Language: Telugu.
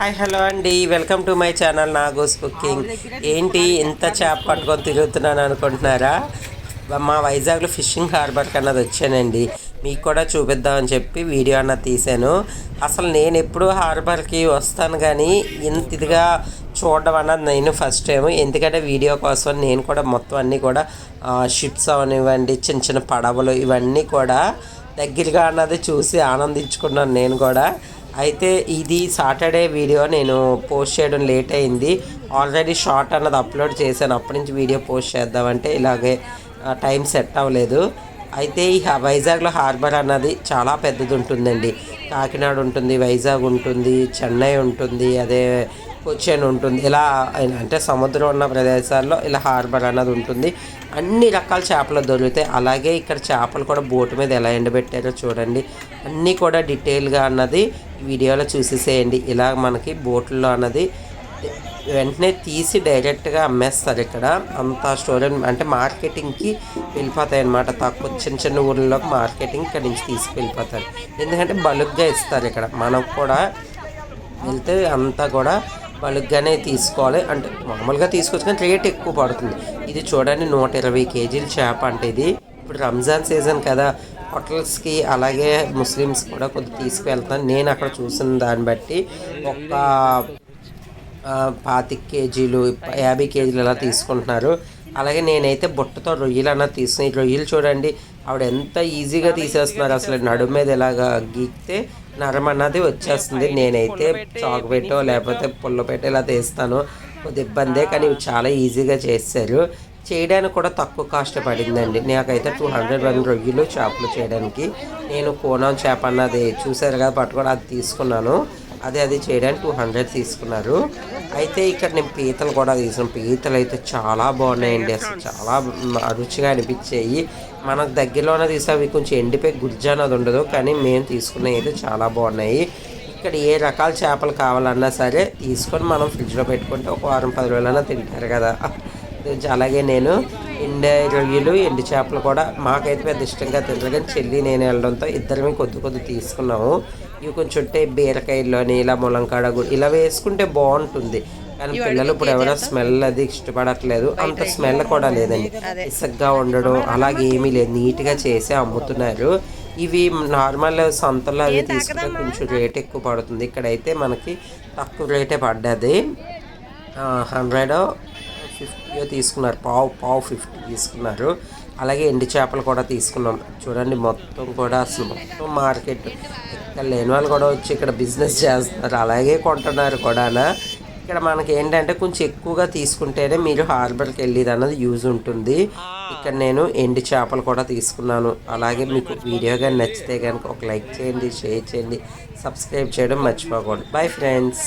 హాయ్ హలో అండి. Welcome to my channel Nago's cooking. ఏంటి ఇంత చేప పట్టుకొని తిరుగుతున్నాను అనుకుంటున్నారా? మా వైజాగ్లో ఫిషింగ్ హార్బర్కి అన్నది వచ్చానండి. మీకు కూడా చూపిద్దామని చెప్పి వీడియో అన్నది తీశాను. అసలు నేను ఎప్పుడు హార్బర్కి వస్తాను కానీ ఇంత ఇదిగా చూడడం అన్నది నేను ఫస్ట్ టైం. ఎందుకంటే వీడియో కోసం నేను కూడా మొత్తం అన్నీ కూడా షిప్స్ అవనివ్వండి చిన్న చిన్న పడవలు ఇవన్నీ కూడా దగ్గరగా అన్నది చూసి ఆనందించుకున్నాను నేను కూడా. అయితే ఇది సాటర్డే వీడియో నేను పోస్ట్ చేయడం లేట్ అయింది. ఆల్రెడీ షార్ట్ అన్నది అప్లోడ్ చేశాను. అప్పటి నుంచి వీడియో పోస్ట్ చేద్దామంటే ఇలాగే టైం సెట్ అవ్వలేదు. అయితే ఈ హ- వైజాగ్లో హార్బర్ అన్నది చాలా పెద్దది ఉంటుందండి. కాకినాడ ఉంటుంది వైజాగ్ ఉంటుంది చెన్నై ఉంటుంది అదే కొచ్చిన్ ఉంటుంది. ఇలా అంటే సముద్రం ఉన్న ప్రదేశాల్లో ఇలా హార్బర్ అన్నది ఉంటుంది. అన్ని రకాల చేపలు దొరుకుతాయి. అలాగే ఇక్కడ చేపలు కూడా బోటు మీద ఎలా ఎండబెట్టారో చూడండి. అన్నీ కూడా డీటెయిల్గా అన్నది వీడియోలో చూసేసేయండి. ఇలా మనకి బోట్లో అన్నది వెంటనే తీసి డైరెక్ట్గా అమ్మేస్తారు ఇక్కడ. అంత స్టోరేజ్ అంటే మార్కెటింగ్కి వెళ్ళిపోతాయి అనమాట తక్కువ చిన్న చిన్న ఊర్లలోకి మార్కెటింగ్ ఇక్కడ నుంచి తీసుకెళ్ళిపోతారు. ఎందుకంటే బలుగ్గా ఇస్తారు ఇక్కడ. మనకు కూడా వెళ్తే అంతా కూడా బలుగ్గానే తీసుకోవాలి. అంటే మామూలుగా తీసుకోవచ్చు కానీ రేట్ ఎక్కువ పడుతుంది. ఇది చూడండి నూట ఇరవై కేజీల చేప అంటే ఇది. ఇప్పుడు రంజాన్ సీజన్ కదా. హోటల్స్కి అలాగే ముస్లిమ్స్ కూడా కొద్దిగా తీసుకువెళ్తాను నేను అక్కడ చూసిన దాన్ని బట్టి ఒక పాతిక కేజీలు యాభై కేజీలు అలా తీసుకుంటున్నారు. అలాగే నేనైతే బుట్టతో రొయ్యలు అన్నది తీసుకుని ఈ రొయ్యలు చూడండి ఆవిడ ఎంత ఈజీగా తీసేస్తున్నారు. అసలు నడుము మీద ఇలాగా గీక్తే నరం అన్నది వచ్చేస్తుంది. నేనైతే చాకు పెట్టో లేకపోతే పుల్ల పెట్టో ఇలా తీస్తాను. కొద్ది ఇబ్బందే కానీ ఇవి చాలా ఈజీగా చేశారు. చేయడానికి కూడా తక్కువ కాస్ట్ పడిందండి నాకైతే టూ హండ్రెడ్ వన్ రొయ్యలు చేపలు చేయడానికి నేను కోనం చేప అన్నది చూసారు కదా పట్టుకొని అది తీసుకున్నాను. అదే అది చేయడానికి టూ హండ్రెడ్ తీసుకున్నారు. అయితే ఇక్కడ నేను పీతలు కూడా తీసాను. పీతలు అయితే చాలా బాగున్నాయండి అసలు. చాలా రుచిగా అనిపించాయి. మనకు దగ్గరలోనే తీసా. అవి కొంచెం ఎండిపోయి గుజ్జు అన్నది ఉండదు కానీ మేము తీసుకున్నవి అయితే చాలా బాగున్నాయి. ఇక్కడ ఏ రకాల చేపలు కావాలన్నా సరే తీసుకొని మనం ఫ్రిడ్జ్లో పెట్టుకుంటే ఒక వారం పది రోజులైనా తింటారు కదా. అలాగే నేను ఎండు రొయ్యలు ఎండు చేపలు కూడా మాకైతే పెద్ద ఇష్టంగా తింటారు. కానీ చెల్లి నేను వెళ్ళడంతో ఇద్దరమే కొద్ది కొద్ది తీసుకున్నాము. ఇవి కొంచెం ఉంటే బీరకాయల్లోని ఇలా ములంకాడ ఇలా వేసుకుంటే బాగుంటుంది. కానీ పిల్లలు ఇప్పుడు ఎవరో స్మెల్ అది ఇష్టపడట్లేదు. అంత స్మెల్ కూడా లేదండి. ఇసగ్గా ఉండడం అలాగే ఏమీ లేదు. నీట్గా చేసి అమ్ముతున్నారు. ఇవి నార్మల్ సంతలో అవి తీసుకుంటే కొంచెం రేట్ ఎక్కువ పడుతుంది. ఇక్కడైతే మనకి తక్కువ రేటే పడ్డది. హండ్రెడ్ ఫిఫ్టీ తీసుకున్నారు. పావు పావు ఫిఫ్టీ తీసుకున్నారు. అలాగే ఎండు చేపలు కూడా తీసుకున్నాం. చూడండి మొత్తం కూడా అసలు మొత్తం మార్కెట్. ఇక్కడ లేని వాళ్ళు కూడా వచ్చి ఇక్కడ బిజినెస్ చేస్తున్నారు. అలాగే కొంటున్నారు కూడానా. ఇక్కడ మనకి ఏంటంటే కొంచెం ఎక్కువగా తీసుకుంటేనే మీరు హార్బర్కి వెళ్ళేది అన్నది యూజ్ ఉంటుంది. ఇక్కడ నేను ఎండు చేపలు కూడా తీసుకున్నాను. అలాగే మీకు వీడియో కానీ నచ్చితే కనుక ఒక లైక్ చేయండి షేర్ చేయండి సబ్స్క్రైబ్ చేయడం మర్చిపోకూడదు. Bye friends.